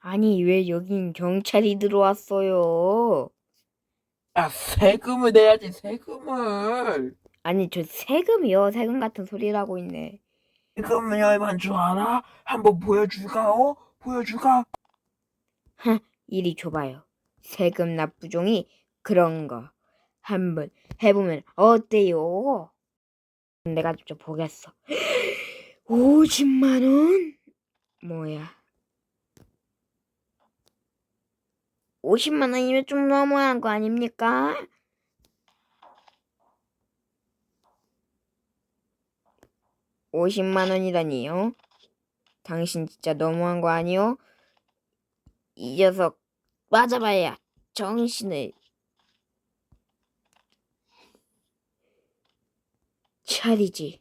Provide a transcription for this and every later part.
아니, 왜 여긴 경찰이 들어왔어요? 아, 세금을 내야지, 세금을. 아니, 저 세금이요. 세금 같은 소리를 하고 있네. 세금이 얼마인 줄 알아? 한번 보여줄까, 어? 보여줄까? 이리 줘봐요. 세금 납부종이 그런 거 한번 해보면 어때요? 내가 직접 보겠어. 50만 원? 뭐야? 50만 원이면 좀 너무한 거 아닙니까? (50만) 원이라니요? 당신 진짜 너무한 거 아니요? 이 녀석 맞아봐야 정신을 차리지.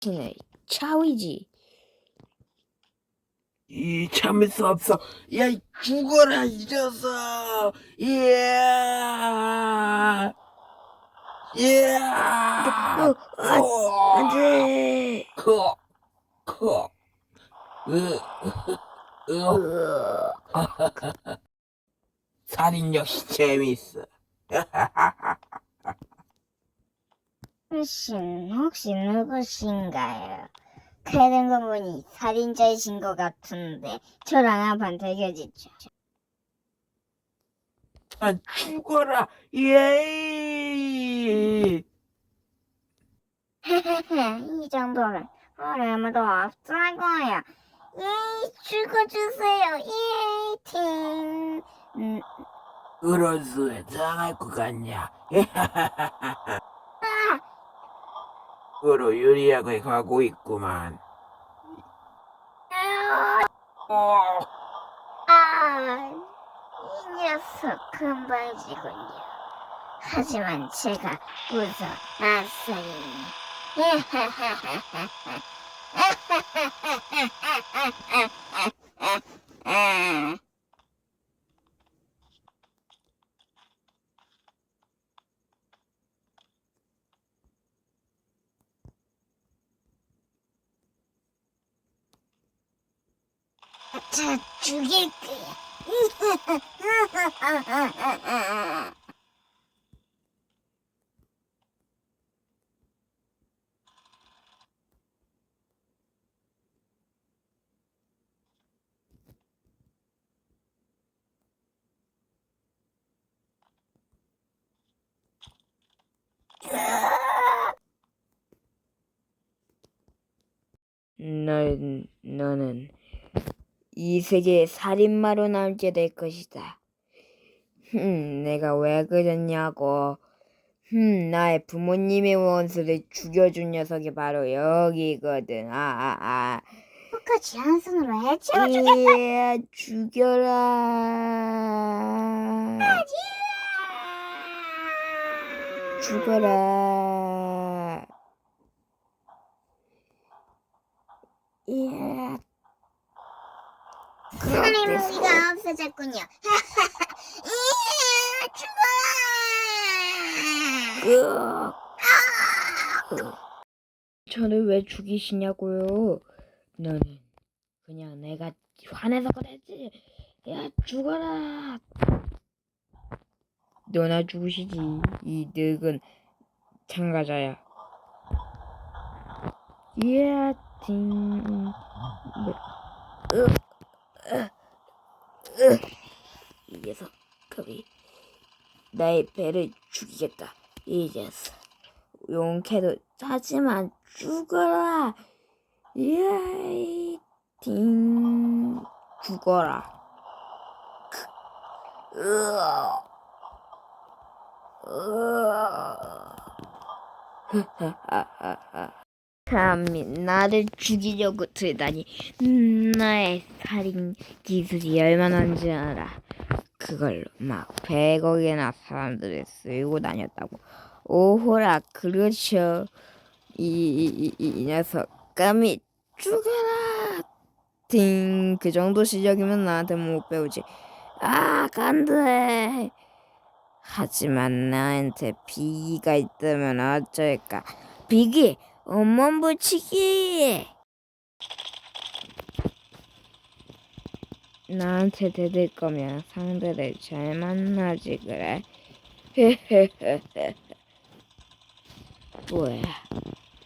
정신을 차리지. 이, 참을 수 없어. 야, 이 죽어라, 이 녀석. 예. 예. 어, 아, 어. 안 돼. 커, 커. 으, 으, 으, 살인 역시 재밌어. 혹시, 혹시 누구신가요? 그런 거 보니 살인자이신 것 같은데 저랑 한판 대결지죠. 아, 죽어라. 예. 이 정도는 어려움도 없을 거야. 예, 죽어주세요. 예, 팀. 음, 그런 수에 당할 것 같냐? 서로 유리하게 가고 있구만. 어, 아, 이 녀석 금방지군요. 하지만 제가 웃어 아싸리. 자, 죽일 거야. 넌, 너는 이 세계의 살인마로 남게 될 것이다. 흠, 내가 왜 그랬냐고. 흠, 나의 부모님의 원수를 죽여준 녀석이 바로 여기거든. 아, 아, 아. 똑같이 한 손으로 해치워 주 예, 죽여라. 죽어라. 예. 살인 무기가 없어졌군요. 이야, 죽어라! 으악. 저를 왜 죽이시냐고요? 너는 그냥 내가 화내서 그랬지. 야 죽어라. 너나 죽으시지. 이 늙은 참가자야. 예, 딩. 뭐, 으, 으, 으. 이 녀석, 그리 나의 배를 죽이겠다. 이 녀석. 용케도 하지만 죽어라. 예이 딩 죽어라. 크. 으아. 으아. 감히 나를 죽이려고 들다니 음, 나의 살인 기술이 얼마나인지 알아. 그걸로 막 100억이나 사람들을 쓰고 다녔다고. 오호라 그렇죠. 이, 이, 이, 이 녀석 감히 죽여라. 딩, 그 정도 실력이면 나한테 못 배우지. 아, 간대. 하지만 나한테 비기가 있다면 어쩔까? 비기, 엄만 붙이기. 나한테 대들 거면 상대를 잘 만나지 그래. 뭐야?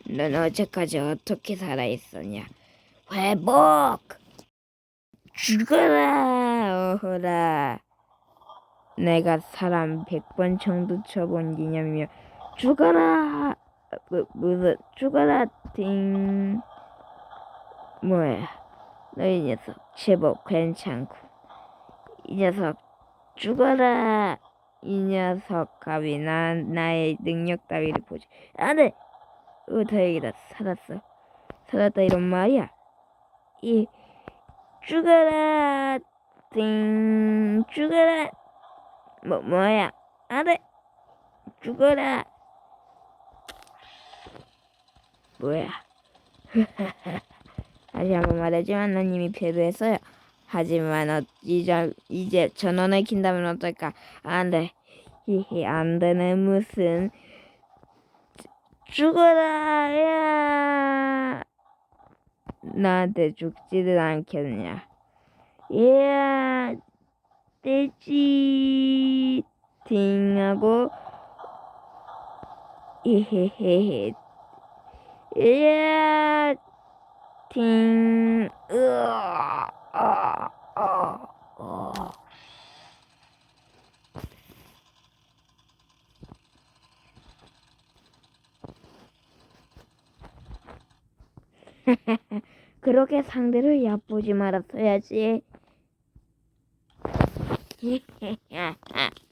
넌 어제까지 어떻게 살아 있었냐? 회복! 죽어라! 어허라! 내가 사람 백번 정도 쳐본 기념이며 죽어라! 무, 무슨 죽어라 띵 뭐야 너희 녀석 제법 괜찮고. 이 녀석 죽어라. 이 녀석 감히 나, 나의 능력 따위를 보지. 안돼! 어 다행이다. 살았어. 살았다 이런 말이야. 이 죽어라 띵 죽어라. 뭐 뭐야? 안돼! 죽어라 뭐야? 다시 한번 말하지만 난 이미 패배했어요. 하지만 어, 이제, 이제 전원을 킨다면 어떨까? 안 돼. 히히 안 되는 무슨 죽어라 야. 나한테 죽지를 않겠냐? 야 떼지. 팅하고. 히히히히 야팅 으아 아, 아, 아. 그렇게 상대를 얕보지 말았어야지.